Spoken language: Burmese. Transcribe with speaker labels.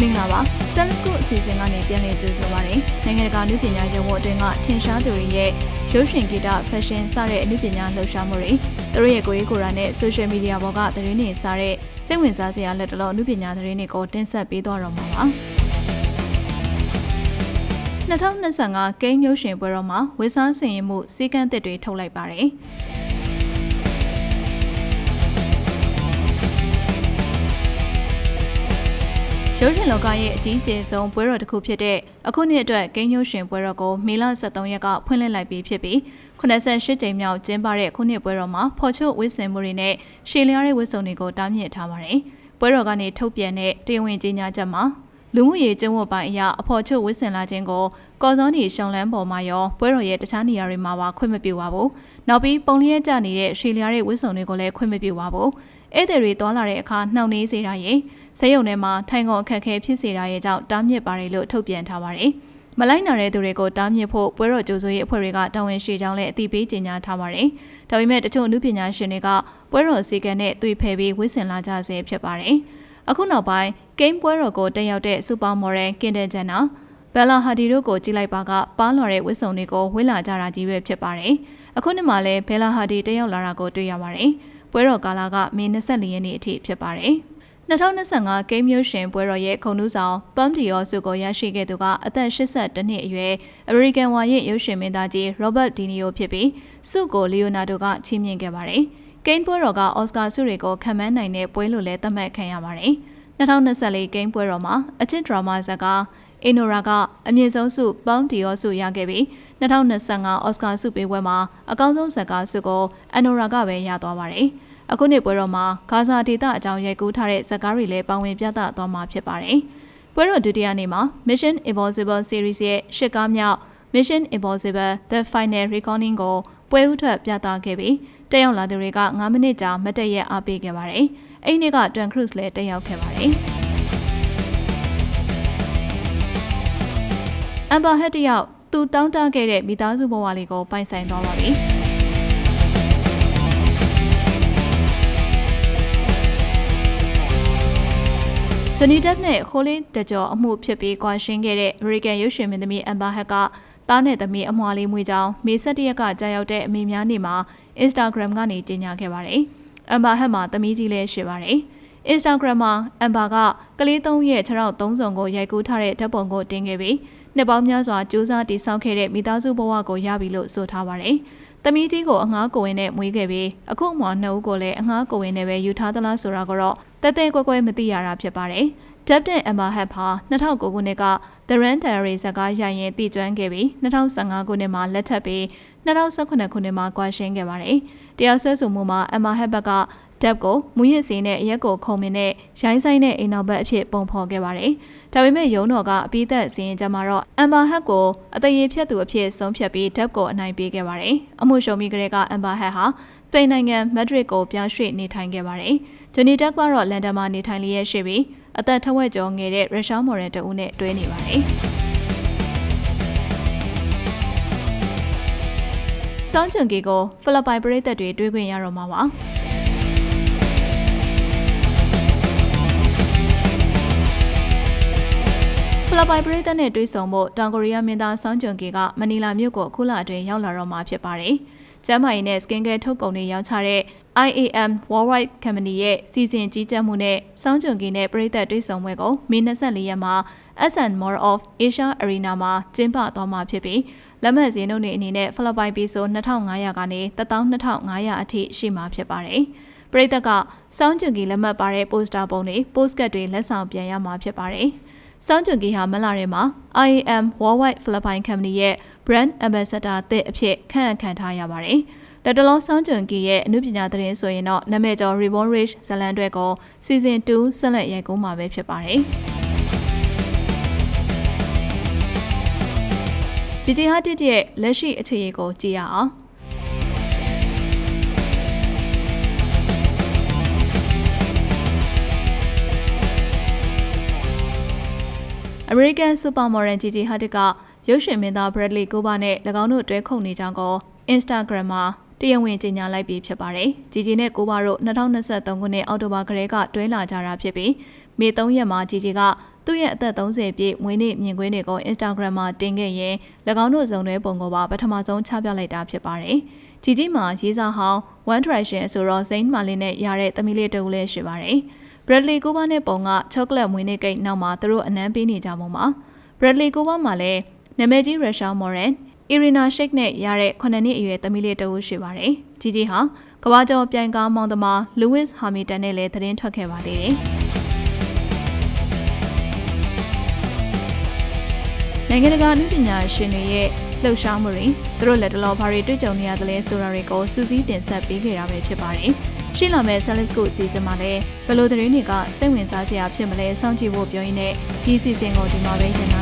Speaker 1: မင်္ဂလာပါဆယ်လစ်ကုအစီအစဉ်ကနေပြန်လည်ကြိုဆိုပါရစေနိုင်ငံတကာလူပညာရုံးဝအတွင်းကထင်ရှားသူတွေရဲ့ရုပ်ရှင်ဂီတဖက်ရှင်စတဲ့အမှုပညာလှူရှာမှုတွေသူတို့ရဲ့ကိုယ်ရေးကိုယ်ရာနဲ့ဆိုရှယ်မီဒီယာပေါ်ကသတင်းတွေစားတဲ့စိတ်ဝင်စားစရာလက်တလောအမှုပညာသတင်းတွေကိုတင်ဆက်ပေးသွားတော့မှာပါ2025ကိန်းမျိုးရှင်ပွဲတော်မှာဝေစားစင်ရင်မှုစီကန်းသစ်တွေထုတ်လိုက်ပါတယ်။ ရုပ်ရှင်လောကရဲ့အကြီးကျယ်ဆုံးပွဲတော်တစ်ခုဖြစ်တဲ့အခုနှစ်အတွက်ဂိမ်းညိုရှင်ပွဲတော်ကိုမေလ23ရက်ကဖွင့်လှစ်လိုက်ပြီးဖြစ်ပြီး88ကြိမ်မြောက်ကျင်းပတဲ့ခုနှစ်ပွဲတော်မှာဖော်ချုပ်ဝစ်စင်မှုတွေနဲ့ရှေလျားတဲ့ဝစ်စုံတွေကိုတားမြစ်ထားပါတယ်။ပွဲတော်ကနေထုတ်ပြန်တဲ့တရားဝင်ကြေညာချက်မှာလူမှုရေးကျုံဝတ်ပိုင်းအရာအဖော်ချုပ်ဝစ်စင်လာခြင်းကိုကော်စောနီရှောင်းလန်းပေါ်မှာရောပွဲတော်ရဲ့တခြားနေရာတွေမှာပါခွင့်မပြုပါဘူး။နောက်ပြီးပုံလျက်ကျနေတဲ့ရှေလျားတဲ့ဝစ်စုံတွေကိုလည်းခွင့်မပြုပါဘူး။ဧည့်သည်တွေတွာလာတဲ့အခါနှောင့်နှေးစေတာရ င်ဆေးရုံထဲမှာထိုင်ကုန်အခက်အခဲဖြစ်စေတာရဲ့ကြောင့်တားမြစ်ပါတယ်လို့ထုတ်ပြန်ထားပါတယ်။မလိုက်နာတဲ့သူတွေကိုတားမြစ်ဖို့ပွဲတော်ကြိုဆိုရေးအဖွဲ့တွေကတာဝန်ရှိကြောင်းလည်းအသိပေးကြေညာထားပါတယ်။ဒါပေမဲ့တချို့အမှုပညာရှင်တွေကပွဲတော်စီကံနဲ့တွေ့ဖယ်ပြီးဝစ်ဆင်လာကြဆဲဖြစ်ပါတယ်။အခုနောက်ပိုင်းဂိမ်းပွဲတော်ကိုတက်ရောက်တဲ့စူပါမော်ဒယ်ကင်ဒန်ဂျန်နာဘယ်လာဟာဒီတို့ကိုကြည့်လိုက်ပါကပါးလော်တဲ့ဝစ်စုံတွေကိုဝေးလာကြတာကြီးပဲဖြစ်ပါတယ်။အခုနှစ်မှာလည်းဘယ်လာဟာဒီတက်ရောက်လာတာကိုတွေ့ရပါတယ်။ပွဲတော်ကာလကမေ24ရက်နေ့အထိဖြစ်ပါတယ်။ 2025ဂိမ်းမျိုးရှင်ပွဲတော်ရဲ့ခုံနှူးဆောင်ပမ်ဒီယောဆုကိုရရှိခဲ့သူကအသက်82နှစ်အရွယ်အမေရိကန်ဝါရင့်ရုပ်ရှင်မင်းသားကြီးရောဘတ်ဒီနီယိုဖြစ်ပြီးဆုကိုလီယိုနာဒိုကချီးမြှင့်ခဲ့ပါတယ်။ဂိမ်းပွဲတော်ကအော်စကာဆုတွေကိုခံမှန်းနိုင်တဲ့ပွဲလို့လည်းသတ်မှတ်ခံရပါတယ်။2024ဂိမ်းပွဲတော်မှာအချစ်ဒရာမာဇာကအင်နိုရာကအမြင့်ဆုံးဆုပမ်ဒီယောဆုရခဲ့ပြီး2025အော်စကာဆုပေးပွဲမှာအကောင်းဆုံးဇာတ်ကားဆုကိုအန်နိုရာကပဲရသွားပါတယ်။ အခုနှစ်ပွဲတော်မှာဂါဇာဒေသအကြောင်းရိုက်ကူးထားတဲ့ဇာတ်ကားတွေလည်းပါဝင်ပြသသွားမှာဖြစ်ပါတယ်။ပွဲတော်ဒုတိယနေ့မှာ Mission Impossible Series ရဲ့ရှစ်ကားမြောက် Mission Impossible The Final Reckoning ကိုပွဲဥထွက်ပြသခဲ့ပြီးတက်ရောက်လာသူတွေက9မိနစ်ကြာမတ်တက်ရက်အားပေးခဲ့ပါတယ်။အဲ့ဒီနေ့က Tom Cruise လည်းတက်ရောက်ခဲ့ပါတယ်။ Amber Heard တယောက်သူတောင်းတခဲ့တဲ့မိသားစုဘဝလေးကိုပိုင်ဆိုင်သွားပါပြီ။ ဂျနီဒက်နဲ့ခိုးလေးတကြောအမှုဖြစ်ပြီးကွာရှင်းခဲ့တဲ့ American ရုပ်ရှင်မင်းသမီးအမ်ဘာဟက်ကသားနဲ့သမီးအမွှာလေးမွေးကြောင်းမေဆက်တရက်ကကြာရောက်တဲ့အမေများနေ့မှာ Instagram ကနေကြေညာခဲ့ပါတယ်။အမ်ဘာဟက်မှာသမီးကြီးလည်းရှိပါတယ်။ Instagram မှာအမ်ဘာကကလေးသုံးရဲ့ခြေထောက်သုံးစုံကိုရိုက်ကူးထားတဲ့ဓာတ်ပုံကိုတင်ခဲ့ပြီးနှစ်ပေါင်းများစွာစူးစမ်းတည်ဆောက်ခဲ့တဲ့မိသားစုဘဝကိုရပြီလို့ဆိုထားပါတယ်။ သမီးကြီးကိုအငှားကိုဝင်နဲ့မွေးခဲ့ပြီးအခုအမွှာနှစ်ဦးကိုလည်းအငှားကိုဝင်နဲ့ပဲယူထားသလားဆိုတာကတော့တဲတဲကွဲကွဲမသိရတာဖြစ်ပါတယ်။ Captain Emma Hutt ဟာ2009ခုနှစ်က The Run Diary ဇာတ်ကားရိုက်ရင်တည်ကျွမ်းခဲ့ပြီး2015ခုနှစ်မှာလက်ထပ်ပြီး2018ခုနှစ်မှာကွာရှင်းခဲ့ပါတယ်။တရားစွဲဆိုမှုမှာ Emma Hutt က တပ်ကိုမူရစ်စင်းနဲ့ရက်ကိုခုံမင်းနဲ့ရိုင်းဆိုင်တဲ့အိမ်နောက်ဘက်အဖြစ်ပုံဖော်ခဲ့ပါတယ်။ဒါပေမဲ့ရုံးတော်ကအပိသက်စီရင်ကြမှာတော့အမ်ဘာဟက်ကိုအသေးရဖြတ်သူအဖြစ်ဆုံးဖြတ်ပြီးတပ်ကိုအနိုင်ပေးခဲ့ပါတယ်။အမှုရှုံမိကလေးကအမ်ဘာဟက်ဟာပိန်နိုင်ငံမက်ဒရစ်ကိုပြောင်းရွှေ့နေထိုင်ခဲ့ပါတယ်။ဂျိုနီတက်ကတော့လန်ဒန်မှာနေထိုင်လျက်ရှိပြီးအသက်ထဝက်ကျော်ငယ်တဲ့ရုရှားမော်ဒယ်တဦးနဲ့တွဲနေပါတယ်။စောင်းချွန်ကီကိုဖိလစ်ပိုင်ပြည်သက်တွေတွေးခွင့်ရတော့မှာပါ။ ဖလပိုင်ပရိသတ်နဲ့တွေ့ဆုံဖို့တောင်ကိုရီးယားမင်းသားဆောင်းဂျွန်ကီကမနီလာမြို့ကိုအခုလအတွင်းရောက်လာတော့မှာဖြစ်ပါတယ်။ကျမ်းမာရေးနဲ့ skin care ထုတ်ကုန်တွေရောင်းချတဲ့ IAM Worldwide Company ရဲ့စီစဉ်ကြီးကြပ်မှုနဲ့စောင်းဂျွန်ကီနဲ့ပရိသတ်တွေ့ဆုံပွဲကိုမေ24ရက်မှာ SN Mall of Asia Arena မှာကျင်းပသွားမှာဖြစ်ပြီးလက်မှတ်ဈေးနှုန်းတွေအနေနဲ့ဖလပိုင်ပီဆို2500ကနေ12500အထိရှိမှာဖြစ်ပါတယ်။ပရိသတ်ကစောင်းဂျွန်ကီလက်မှတ်ပါတဲ့ပိုစတာပုံတွေပို့စကတ်တွေလက်ဆောင်ပြန်ရမှာဖြစ်ပါတယ်။ စောင်းဂျွန်ကီဟာမလာထဲမှာ IAM Worldwide Philippine Company ရဲ့ Brand Ambassador အသစ်အဖြစ်ခန့်အပ်ခံထားရပါတယ်။လက်တလုံးဆောင်းဂျွန်ကီရဲ့အမှုပညာသတင်းဆိုရင်တော့နာမည်ကျော် Reborn Rich ဇလန်အတွက်ကို Season 2ဆက်လက်ရိုက်ကူးမှာပဲဖြစ်ပါတယ်။ဂျီဂျီဟာတစ်ရဲ့လက်ရှိအခြေအနေကိုကြည့်ရအောင်။ အမေရိကန်စူပါမော်ဒယ်ဂျီဂျီဟာတစ်ကရုပ်ရှင်မင်းသား Bradley Cooper နဲ့၎င်းတို့တွဲခုန်နေကြောင်းကို Instagram မှာတတရားဝင်ကြေညာလိုက်ပြီးဖြစ်ပါတယ်။ဂျီဂျီနဲ့ကိုပါတို့2023ခုနှစ်အောက်တိုဘာကလေးကတွဲလာကြတာဖြစ်ပြီးမေ3ရက်မှာဂျီဂျီကသူ့ရဲ့အသက်30ပြည့်မွေးနေ့မြင်ကွင်းတွေကို Instagram မှာတင်ခဲ့ရင်၎င်းတို့ဇုံတွဲပုံကိုပါပထမဆုံးချပြလိုက်တာဖြစ်ပါတယ်။ဂျီဂျီမှာရေးစားဟောင်း One Direction ဆိုတော့ Zayn Malik နဲ့ရတဲ့သမီးလေးတူလေးရှိပါတယ်။ Bradley Cooper နဲ့ပုံက chocolate မွေးနေ့ကိတ်နောက်မှာသူတို့အနမ်းပေးနေကြပုံပါ။ Bradley Cooper မှာလည်းနာမည်ကြီး Rasha Moran Irina Shayk နဲ့ရတဲ့9နှစ်အရွယ်သမီးလေးတဦးရှိပါတယ်။ဂျီဂျီဟာကမ္ဘာကျော်ပြိုင်ကားမောင်သမား Lewis Hamilton နဲ့လည်းသတင်းထွက်ခဲ့ပါသေးတယ်။နိုင်ငံတကာအနုပညာရှင်တွေရဲ့လှုပ်ရှားမှုတွေသူတို့လက်တလောဘာတွေတွေ့ကြုံနေရသလဲဆိုတာတွေကိုစူးစီးတင်ဆက်ပေးခဲ့တာပဲဖြစ်ပါတယ်။ ရှင်းလာမဲ့ Salif School အစီအစဉ်မှာလည်းဘယ်လိုသတင်းတွေကစိတ်ဝင်စားစရာဖြစ်မလဲစောင့်ကြည့်ဖို့ပြောရင်းနဲ့ဒီအစီအစဉ်ကိုဒီမှာပဲညှိနှိုင်း